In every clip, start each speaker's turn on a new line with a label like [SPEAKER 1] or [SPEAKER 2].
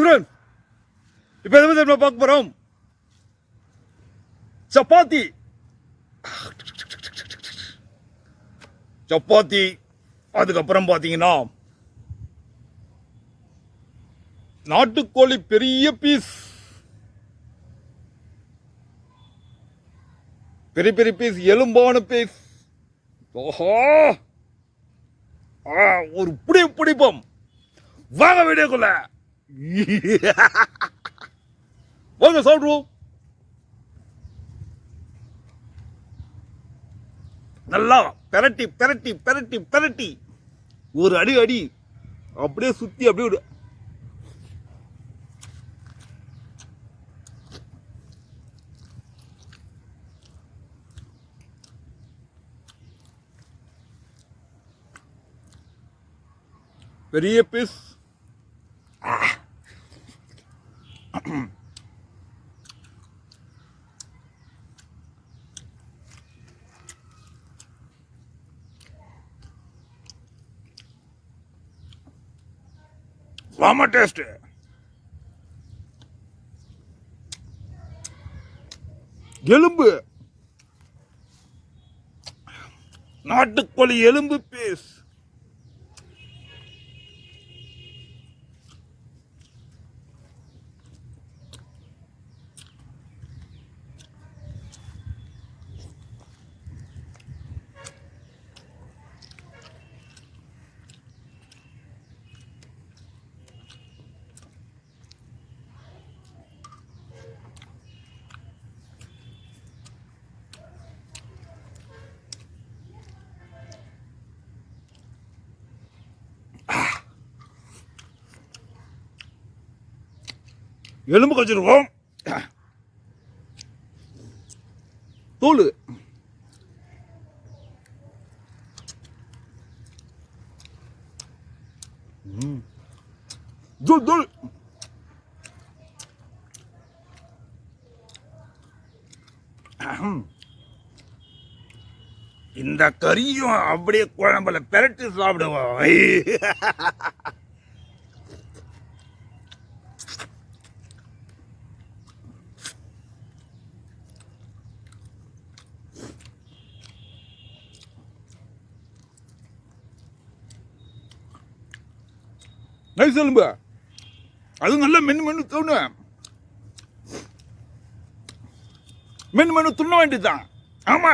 [SPEAKER 1] Friend இப்போ எதை பற்றி பார்க்க போகிறோம் சப்பாத்தி. சப்பாத்தி அதுக்கப்புறம் பார்த்தீங்கன்னா நாட்டுக்கோழி பெரிய பீஸ் பெரிய பெரிய பீஸ் எலும்பான பீஸ் ஓஹோ! ஒரு புடி பிடிப்போம். வாங்க வீடியோக்குள்ள. வாங்க சாப்பிடுவோம் நல்லா பெரட்டி பெரட்டி பெரட்டி பெரட்டி. ஒரு அடி அடி. அப்படியே சுத்தி அப்படியே விடு. பெரிய பீஸ் செம டேஸ்ட் எலும்பு. நாட்டுக்கோழி எலும்பு பீஸ். எலும்பு கச்சிருவோம் தோல் தூள் தூள். இந்த கறியும் அப்படியே குழம்புல பெரட்டி சாப்பிடுவோம். நைஸ் எலும்பு. அது நல்லா மென்று மென்று தோணு மென்று மென்று துண்ண வேண்டியதுதான். ஆமா.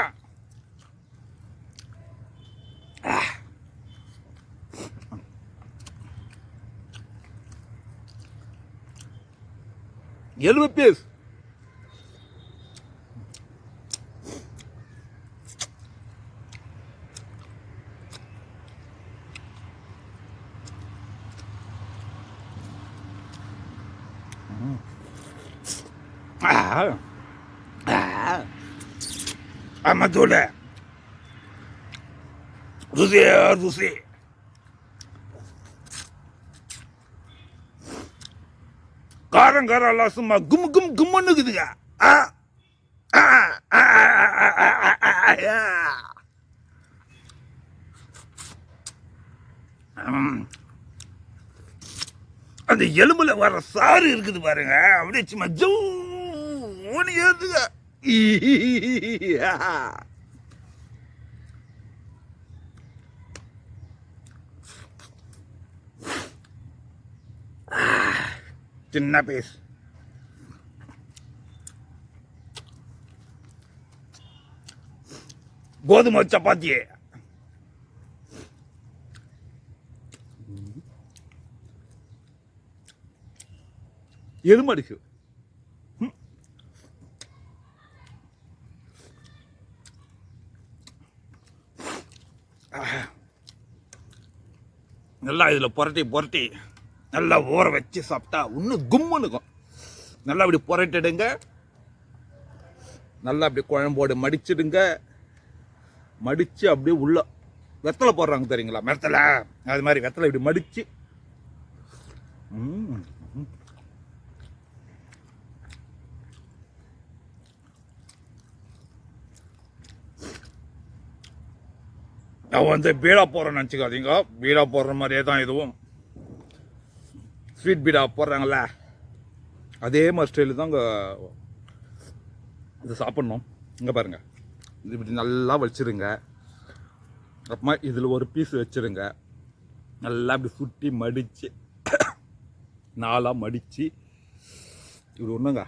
[SPEAKER 1] எலும்பு பீஸ் ஆமா தோல ருசி காரம் காரம் எல்லாம் சும்மா கும் கும் கும்முன்னு இருக்குதுங்க ஆ. ஆ, ஆ, ஆ, அந்த எலும்புல வர சாறு இருக்குது பாருங்க அப்படியே சும்மா ஜூன்னு ஏத்துங்க ஈயா. சின்ன பீஸ் கோதுமை சப்பாத்தி எலும்பு நல்லா இதில் புரட்டி புரட்டி நல்லா ஊற வச்சு சாப்பிட்டா இன்னும் கும்முன்னு இருக்கும். நல்லா அப்படி புரட்டிடுங்க. நல்லா அப்படி குழம்போடு மடிச்சிடுங்க. மடித்து அப்படியே உள்ள வெத்தலை போடுறாங்க தெரியுங்களா? வெத்தலை. அது மாதிரி வெத்தலை இப்படி மடித்து நான் வந்து பீடா போகிறேன்னு நினச்சிக்காதீங்க. பீடா போடுற மாதிரியே தான் இதுவும். ஸ்வீட் பீடா போடுறாங்கல்ல. அதே மாதிரி ஸ்டைலு தான் இங்கே இது சாப்பிட்ணும். இங்கே பாருங்கள் இது இப்படி நல்லா வச்சுருங்க அப்புறமா இதில் ஒரு பீஸ் வச்சிருங்க. நல்லா இப்படி சுட்டி மடித்து நாளாக மடித்து இப்படி ஒன்றுங்க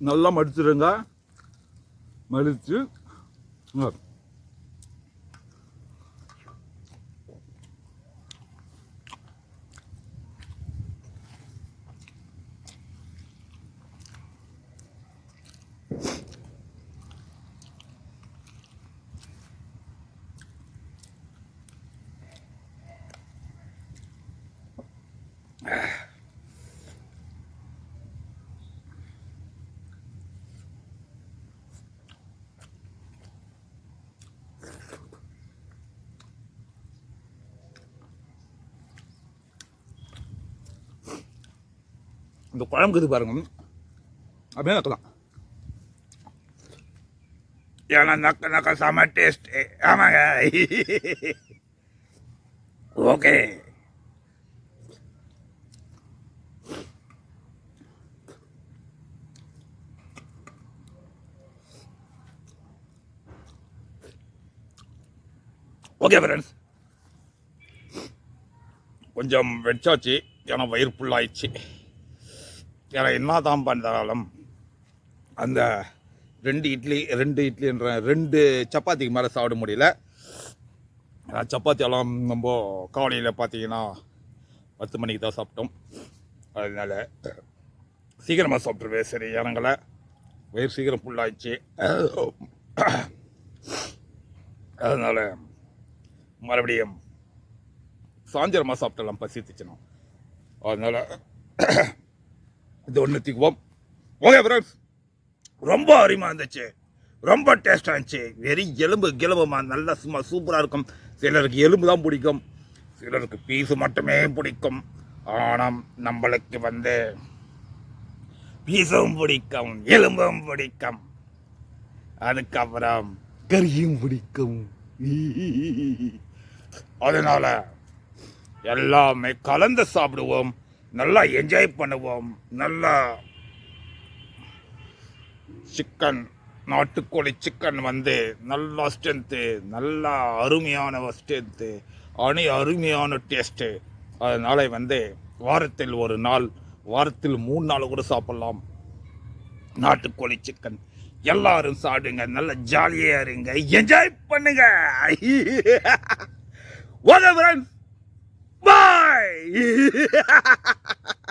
[SPEAKER 1] நல்லா மடிச்சிடுங்க மடித்து இந்த குழம்புக்குது பாருங்க. அப்படியே வைக்கலாம் ஏன்னா நக்க நக்க செம டேஸ்ட் ஆமாங்க. ஓகே. ஓகே ஃப்ரெண்ட்ஸ் கொஞ்சம் வெச்சாச்சு ஏன்னா வயிறு ஃபுல்லாயிடுச்சு ஏன்னா என்ன தான் பண்ணாலும் அந்த ரெண்டு இட்லி ரெண்டு இட்லின்ற ரெண்டு சப்பாத்திக்கு மேலே சாப்பிட முடியல. சப்பாத்தி எல்லாம் நம்ம காலையில் பார்த்தீங்கன்னா பத்து மணிக்கு தான் சாப்பிட்டோம். அதனால சீக்கிரமாக சாப்பிட்ருவேன் சரி இறங்கலை. வயிறு சீக்கிரம் ஃபுல்லாகிடுச்சு அதனால் மறுபடியும் சாயந்தரமாக சாப்பிட்டலாம் பசித்துச்சுனா அதனால் இது ஒன்று தூக்குவோம். ஓகே ஃப்ரெண்ட்ஸ் ரொம்ப அருமையாக இருந்துச்சு. ரொம்ப டேஸ்டாக இருந்துச்சு. வெறும் எலும்பு கிளம்புமா நல்லா சும்மா சூப்பராக இருக்கும். சிலருக்கு எலும்பு தான் பிடிக்கும். சிலருக்கு பீஸு மட்டுமே பிடிக்கும். ஆனால் நம்மளுக்கு வந்து பீஸும் பிடிக்கும் எலும்பும் பிடிக்கும். அதுக்கப்புறம் கறியும் பிடிக்கும். அதனால் எல்லாமே கலந்து சாப்பிடுவோம். நல்லா என்ஜாய் பண்ணுவோம். நல்லா சிக்கன் நாட்டுக்கோழி சிக்கன் வந்து நல்லா ஸ்ட்ரென்த்து நல்லா அருமையான ஸ்ட்ரென்த்து அணி அருமையான டேஸ்ட்டு அதனால வந்து வாரத்தில் ஒரு நாள் வாரத்தில் மூணு நாள் கூட சாப்பிட்லாம். நாட்டுக்கோழி சிக்கன் எல்லாரும் சாப்பிடுங்க நல்ல ஜாலியாக இருங்க. என்ஜாய் பண்ணுங்க. Okay friends bye